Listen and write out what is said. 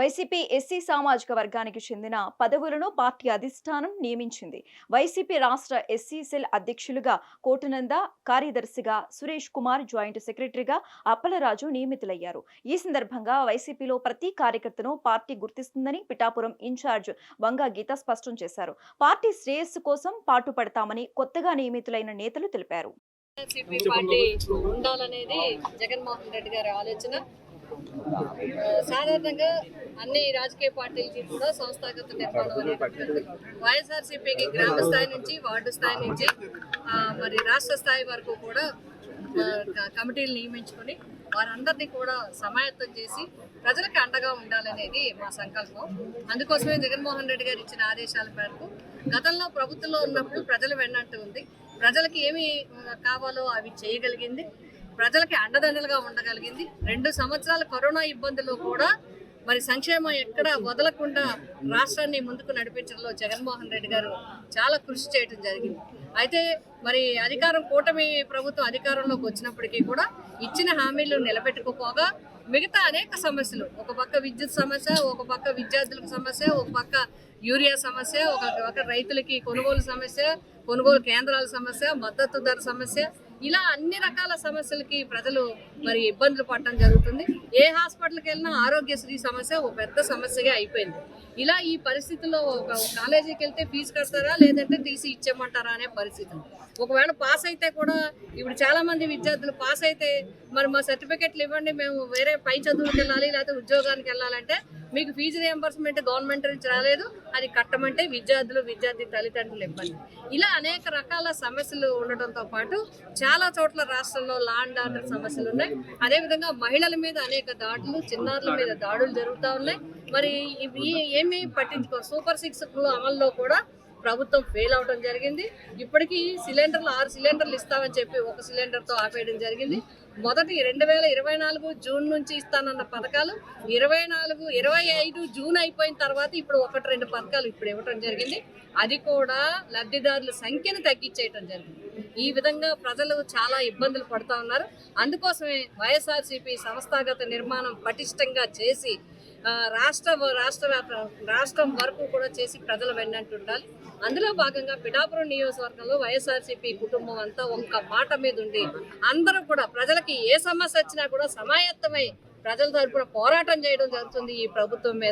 YCP SC సామాజిక వర్గానికి చెందిన పదవులను పార్టీ అధిష్టానం నియమించింది. వైసీపీ రాష్ట్ర ఎస్సీ సెల్ అధ్యక్షులుగా కోటనంద కార్యదర్శిగా సురేష్ కుమార్ జాయింట్ సెక్రటరీగా అప్పలరాజు నియమితులయ్యారు. ఈ సందర్భంగా వైసీపీలో ప్రతి కార్యకర్తను పార్టీ గుర్తిస్తుందని పిఠాపురం ఇన్ఛార్జ్ వంగా గీత స్పష్టం చేశారు. పార్టీ శ్రేయస్సు కోసం పాటుపడతామని కొత్తగా నియమితులైన నేతలు తెలిపారు. పార్టీ ఉండాలనేది జగన్మోహన్ రెడ్డి గారి ఆలోచన. సాధారణంగా అన్ని రాజకీయ పార్టీలకి కూడా సంస్థాగత నిర్మాణం వైఎస్ఆర్సీపీకి గ్రామ స్థాయి నుంచి వార్డు స్థాయి నుంచి మరి రాష్ట్ర స్థాయి వరకు కూడా క- కమిటీలు నియమించుకొని వారందరినీ కూడా సమాయత్తం చేసి ప్రజలకు అండగా ఉండాలనేది మా సంకల్పం. అందుకోసమే జగన్మోహన్ రెడ్డి గారు ఇచ్చిన ఆదేశాల మేరకు గతంలో ప్రభుత్వంలో ఉన్నప్పుడు ప్రజలు వెన్నట్టు ఉంది. ప్రజలకి ఏమి కావాలో అవి చేయగలిగింది. ప్రజలకి అండదండలుగా ఉండగలిగింది. రెండు సంవత్సరాల కరోనా ఇబ్బందులు కూడా మరి సంక్షేమం ఎక్కడ వదలకుండా రాష్ట్రాన్ని ముందుకు నడిపించడంలో జగన్మోహన్ రెడ్డి గారు చాలా కృషి చేయడం జరిగింది. అయితే మరి అధికారం కూటమి ప్రభుత్వం అధికారంలోకి వచ్చినప్పటికీ కూడా ఇచ్చిన హామీలు నిలబెట్టుకోపోగా మిగతా అనేక సమస్యలు ఒక పక్క విద్యుత్ సమస్య ఒక పక్క విద్యార్థులకు సమస్య ఒక పక్క యూరియా సమస్య ఒక పక్క రైతులకి కొనుగోలు సమస్య కొనుగోలు కేంద్రాల సమస్య మద్దతు ధర సమస్య ఇలా అన్ని రకాల సమస్యలకి ప్రజలు మరి ఇబ్బందులు పడటం జరుగుతుంది. ఏ హాస్పిటల్కి వెళ్ళినా ఆరోగ్యశ్రీ సమస్య ఒక పెద్ద సమస్యగా అయిపోయింది. ఇలా ఈ పరిస్థితుల్లో ఒక కాలేజీకి వెళ్తే ఫీజు కడతారా? లేదంటే టీసీ ఇచ్చేయమంటారా అనే పరిస్థితి. ఒకవేళ పాస్ అయితే కూడా ఇప్పుడు చాలా మంది విద్యార్థులు పాస్ అయితే మరి మా సర్టిఫికెట్లు ఇవ్వండి మేము వేరే పై చదువులకు వెళ్ళాలి లేకపోతే ఉద్యోగానికి వెళ్ళాలంటే మీకు ఫీజు రియంబర్స్మెంట్ గవర్నమెంట్ నుంచి రాలేదు అది కట్టమంటే విద్యార్థులు విద్యార్థి తల్లిదండ్రులు ఇబ్బంది. ఇలా అనేక రకాల సమస్యలు ఉండటంతో పాటు చాలా చోట్ల రాష్ట్రంలో లా అండ్ ఆర్డర్ సమస్యలు ఉన్నాయి. అదేవిధంగా మహిళల మీద అనేక దాడులు చిన్నారుల మీద దాడులు జరుగుతూ ఉన్నాయి. మరి ఇవి ఏమీ పట్టించుకో సూపర్ సిక్స్ అమల్లో కూడా ప్రభుత్వం ఫెయిల్ అవడం జరిగింది. ఇప్పటికీ సిలిండర్లు ఆరు సిలిండర్లు ఇస్తామని చెప్పి ఒక సిలిండర్తో ఆపేయడం జరిగింది. మొదటి రెండు వేల ఇరవై నాలుగు జూన్ నుంచి ఇస్తానన్న పథకాలు ఇరవై నాలుగు ఇరవై ఐదు జూన్ అయిపోయిన తర్వాత ఇప్పుడు ఒకటి రెండు పథకాలు ఇప్పుడు ఇవ్వటం జరిగింది. అది కూడా లబ్ధిదారుల సంఖ్యను తగ్గించేయటం జరిగింది. ఈ విధంగా ప్రజలు చాలా ఇబ్బందులు పడుతూ ఉన్నారు. అందుకోసమే వైఎస్ఆర్సీపీ సంస్థాగత నిర్మాణం పటిష్టంగా చేసి రాష్ట్ర రాష్ట్ర రాష్ట్రం వరకు కూడా చేసి ప్రజల వెన్నంటి ఉండాలి అందులో భాగంగా పిఠాపురం నియోజకవర్గంలో వైఎస్ఆర్సీపీ కుటుంబం అంతా ఒక్క మాట మీద ఉండి అందరూ కూడా ప్రజలకి ఏ సమస్య వచ్చినా కూడా సమాయత్తమై ప్రజల తరపున పోరాటం చేయడం జరుగుతుంది ఈ ప్రభుత్వం మీద.